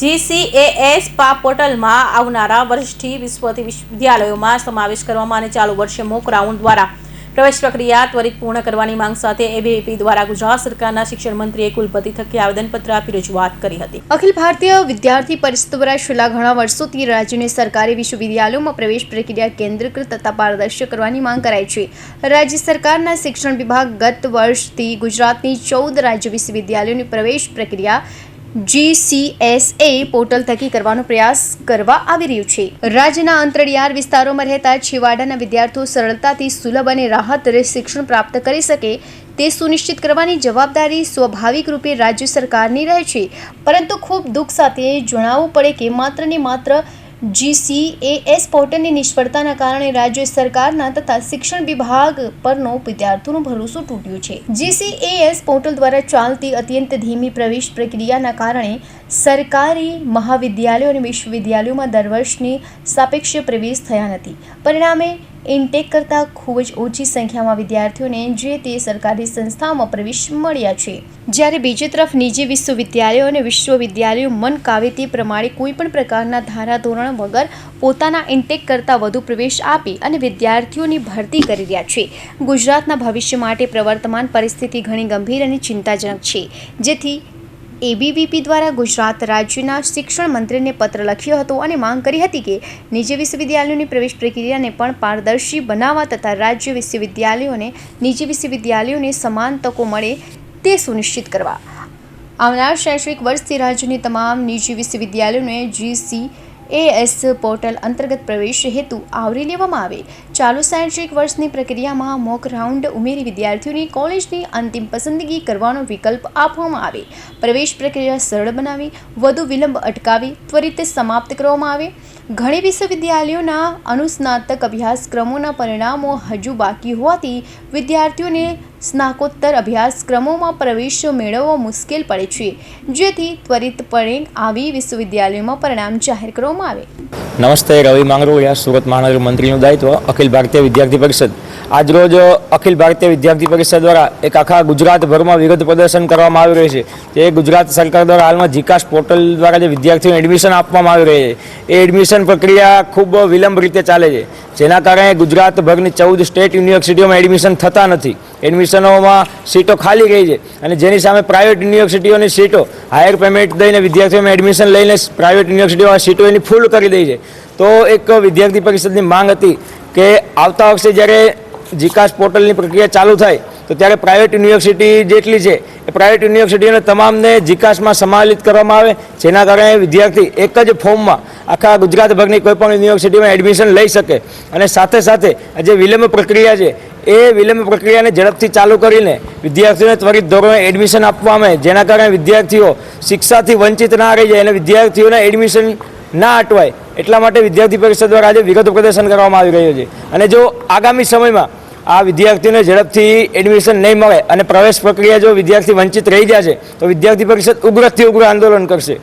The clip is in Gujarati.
જીસીએએસ પા પોર્ટલમાં આવનારા વર્ષથી વિશ્વથી વિદ્યાલયોમાં સમાવેશ કરવામાં અને ચાલુ વર્ષે મોક રાઉન્ડ દ્વારા પ્રવેશ પ્રક્રિયા ત્વરિત પૂર્ણ કરવાની માંગ સાથે એબીવીપી દ્વારા ગુજરાત સરકારના શિક્ષણ મંત્રીએ કુલપતિ થકી આવેદનપત્ર આપી રજૂઆત કરી હતી. અખિલ ભારતીય વિદ્યાર્થી પરિષદ દ્વારા છેલ્લા ઘણા વર્ષોથી રાજ્યની સરકારી વિશ્વવિદ્યાલયોમાં પ્રવેશ પ્રક્રિયા કેન્દ્રીકૃત તથા પારદર્શક કરવાની માંગ કરાઈ છે. રાજ્ય સરકારના શિક્ષણ વિભાગ ગત વર્ષથી ગુજરાતની ચૌદ રાજ્ય વિશ્વવિદ્યાલયોની પ્રવેશ પ્રક્રિયા જીસીએસએ પોર્ટલ થકી કરવાનો પ્રયાસ કરવા આવી રહ્યું છે. રાજ્યના અંતરિયાળ વિસ્તારોમાં રહેતા છેવાડાના વિદ્યાર્થીઓ સરળતાથી સુલભ અને રાહત શિક્ષણ પ્રાપ્ત કરી શકે તે સુનિશ્ચિત કરવાની જવાબદારી સ્વાભાવિક રૂપે રાજ્ય સરકારની રહે છે. પરંતુ ખૂબ દુઃખ સાથે જણાવવું પડે કે માત્ર ને માત્ર જીસીએએસ પોર્ટલની નિષ્ફળતાના કારણે રાજ્ય સરકારના તથા શિક્ષણ વિભાગ પરનો વિદ્યાર્થીઓનો ભરોસો તૂટ્યો છે. જીસીએએસ પોર્ટલ દ્વારા ચાલતી અત્યંત ધીમી પ્રવેશ પ્રક્રિયાના કારણે સરકારી મહાવિદ્યાલયો અને વિશ્વવિદ્યાલયોમાં દર વર્ષની સાપેક્ષ પ્રવેશ થયા નથી. પરિણામે ઇન્ટેક કરતાં ખૂબ જ ઓછી સંખ્યામાં વિદ્યાર્થીઓને જે તે સરકારી સંસ્થાઓમાં પ્રવેશ મળ્યા છે. જ્યારે બીજી તરફ નિજી વિશ્વવિદ્યાલયો અને વિશ્વવિદ્યાલયો મન કાવે તે પ્રમાણે કોઈપણ પ્રકારના ધારાધોરણ વગર પોતાના ઇન્ટેક કરતાં વધુ પ્રવેશ આપી અને વિદ્યાર્થીઓની ભરતી કરી રહ્યા છે. ગુજરાતના ભવિષ્ય માટે પ્રવર્તમાન પરિસ્થિતિ ઘણી ગંભીર અને ચિંતાજનક છે. જેથી એબીવીપી દ્વારા ગુજરાત રાજ્યના શિક્ષણ મંત્રીને પત્ર લખ્યો હતો અને માંગ કરી હતી કે નિજી વિશ્વવિદ્યાલયોની પ્રવેશ પ્રક્રિયાને પણ પારદર્શી બનાવવા તથા રાજ્ય વિશ્વવિદ્યાલયોને નિજી વિશ્વવિદ્યાલયોને સમાન તકો મળે તે સુનિશ્ચિત કરવા. આવનાર શૈક્ષણિક વર્ષથી રાજ્યની તમામ નિજી વિશ્વવિદ્યાલયોને જીસી એએસ પોર્ટલ અંતર્ગત પ્રવેશ હેતુ આવરી લેવામાં આવે. ચાલુ શૈક્ષણિક વર્ષની પ્રક્રિયામાં મોક રાઉન્ડ ઉમેરી વિદ્યાર્થીઓની કોલેજની અંતિમ પસંદગી કરવાનો વિકલ્પ આપવામાં આવે. પ્રવેશ પ્રક્રિયા સરળ બનાવી, વધુ વિલંબ અટકાવી, ત્વરિત સમાપ્ત કરવામાં આવે. ઘણી વિશ્વવિદ્યાલયોના અનુસ્નાતક અભ્યાસક્રમોના પરિણામો હજુ બાકી હોવાથી વિદ્યાર્થીઓને સ્નાકોત્તર અભ્યાસક્રમોમાં પ્રવેશ મેળવવો મુશ્કેલ પડે છે. જેથી ત્વરિતપણે આવી વિશ્વવિદ્યાલયોમાં પરિણામ જાહેર કરવામાં આવે. નમસ્તે, રવિ માંગરોળિયા સુરત મહાનગર મંત્રીનું દાયિત્વ, અખિલ ભારતીય વિદ્યાર્થી પરિષદ. આજરોજ અખિલ ભારતીય વિદ્યાર્થી પરિષદ દ્વારા એક આખા ગુજરાતભરમાં વિગત પ્રદર્શન કરવામાં આવી રહ્યું છે. જે ગુજરાત સરકાર દ્વારા હાલમાં જીકાસ પોર્ટલ દ્વારા જે વિદ્યાર્થીઓને એડમિશન આપવામાં આવી રહી છે. એ એડમિશન પ્રક્રિયા ખૂબ વિલંબ રીતે ચાલે છે. જેના કારણે ગુજરાતભરની ચૌદ સ્ટેટ યુનિવર્સિટીઓમાં એડમિશન થતા નથી. એડમિશનોમાં સીટો ખાલી ગઈ છે. અને જેની સામે પ્રાઇવેટ યુનિવર્સિટીઓની સીટો હાયર પેમેન્ટ દઈને વિદ્યાર્થીઓમાં એડમિશન લઈને પ્રાઇવેટ યુનિવર્સિટીઓ સીટો એની ફૂલ કરી દઈ છે. તો એક વિદ્યાર્થી પરિષદની માંગ હતી કે આવતા વર્ષે જ્યારે જીકાસ પોર્ટલની પ્રક્રિયા ચાલુ થાય, તો ત્યારે પ્રાઇવેટ યુનિવર્સિટી જેટલી છે, એ પ્રાઇવેટ યુનિવર્સિટીઓને તમામને જીકાસમાં સમાલિત કરવામાં આવે, જેના કારણે વિદ્યાર્થી એક જ ફોર્મમાં આખા ગુજરાતભરની કોઈપણ યુનિવર્સિટીમાં એડમિશન લઈ શકે. અને સાથે સાથે આ જે વિલંબ પ્રક્રિયા છે એ વિલંબ પ્રક્રિયાને ઝડપથી ચાલુ કરીને વિદ્યાર્થીઓને ત્વરિત ધોરણે એડમિશન આપવામાં જેના કારણે વિદ્યાર્થીઓ શિક્ષાથી વંચિત ના રહી જાય અને વિદ્યાર્થીઓને એડમિશન ના અટવાય. એટલા માટે વિદ્યાર્થી પરિષદ દ્વારા આજે વિગત પ્રદર્શન કરવામાં આવી રહ્યું છે. અને જો આગામી સમયમાં આ વિદ્યાર્થીઓને ઝડપથી એડમિશન નહીં મળે અને પ્રવેશ પ્રક્રિયા જો વિદ્યાર્થી વંચિત રહી જાય છે, તો વિદ્યાર્થી પરિષદ ઉગ્રથી ઉગ્ર આંદોલન કરશે.